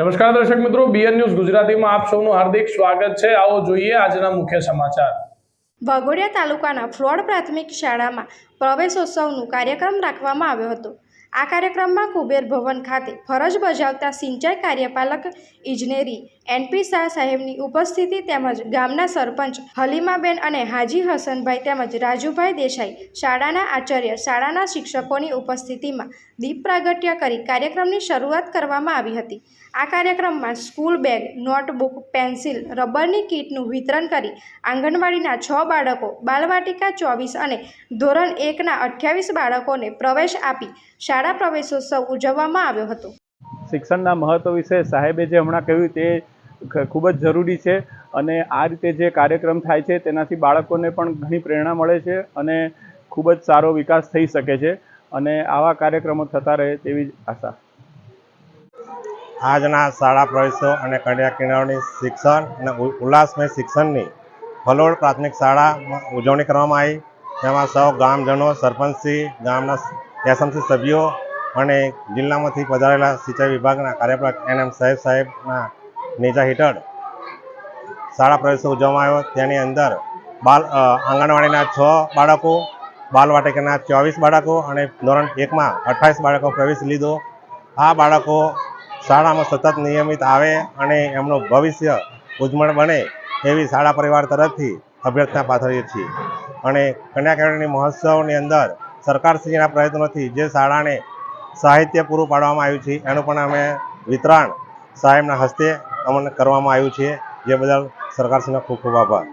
નમસ્કાર દર્શક મિત્રો બીએન ન્યૂઝ ગુજરાતીમાં આપ સૌનું હાર્દિક સ્વાગત છે. આવો જોઈએ આજના મુખ્ય સમાચાર. વાઘોડિયા તાલુકાના ફ્લોડ પ્રાથમિક શાળામાં પ્રવેશોત્સવનું કાર્યક્રમ રાખવામાં આવ્યો હતો. આ કાર્યક્રમમાં કુબેર ભવન ખાતે ફરજ બજાવતા સિંચાઈ કાર્યપાલક ઇજનેરી એનપી શાહ સાહેબની ઉપસ્થિતિ તેમજ ગામના સરપંચ હલીમાબેન અને હાજી હસનભાઈ તેમજ રાજુભાઈ દેસાઈ શાળાના આચાર્ય શાળાના શિક્ષકોની ઉપસ્થિતિમાં દીપ પ્રાગટ્ય કરી કાર્યક્રમની શરૂઆત કરવામાં આવી હતી. આ કાર્યક્રમમાં સ્કૂલ બેગ, નોટબુક, પેન્સિલ, રબરની કીટનું વિતરણ કરી આંગણવાડીના છ બાળકો, બાલવાટિકા ચોવીસ અને ધોરણ એકના અઠ્યાવીસ બાળકોને પ્રવેશ આપી શાળા પ્રવેશોત્સવ ઉજવવામાં આવ્યો હતો. શિક્ષણના મહત્વ વિશે સાહેબે જે હમણાં કહ્યું તે ખૂબ જ જરૂરી છે અને આ રીતે જે કાર્યક્રમ થાય છે તેનાથી બાળકોને પણ ઘણી પ્રેરણા મળે છે અને ખૂબ જ સારો વિકાસ થઈ શકે છે અને આવા કાર્યક્રમો થતા રહે તેવી જ આશા. આજના શાળા પ્રવેશો અને કન્યા કિનારોની શિક્ષણ અને ઉલ્લાસમય શિક્ષણની ફલોડ પ્રાથમિક શાળામાં ઉજવણી કરવામાં આવી. તેમાં સૌ ગામજનો, સરપંચશ્રી, ગામના એસએમસી સભ્યો અને જિલ્લામાંથી પધારેલા સિંચાઈ વિભાગના કાર્યપાલક એન એમ સાહેબ સાહેબના નેજા હેઠળ શાળા પ્રવેશો ઉજવવામાં આવ્યો. તેની અંદર બાલ આંગણવાડીના છ બાળકો બાલવાટિકાના ચોવીસ બાળકો અને ધોરણ એકમાં અઠ્ઠાવીસ બાળકો પ્રવેશ લીધો. આ બાળકો શાળામાં સતત નિયમિત આવે અને એમનું ભવિષ્ય ઉજ્જવળ બને એવી શાળા પરિવાર તરફથી અભ્યર્થના પાથરીએ છીએ. અને કન્યા કેળવણી મહોત્સવની અંદર સરકારશ્રીના પ્રયત્નોથી જે શાળાને સાહિત્ય પૂરું પાડવામાં આવ્યું છે, એનું પણ અમે વિતરણ સાહેબના હસ્તે અમને કરવામાં આવ્યું છે. જે બદલ સરકારશ્રીનો ખૂબ ખૂબ આભાર.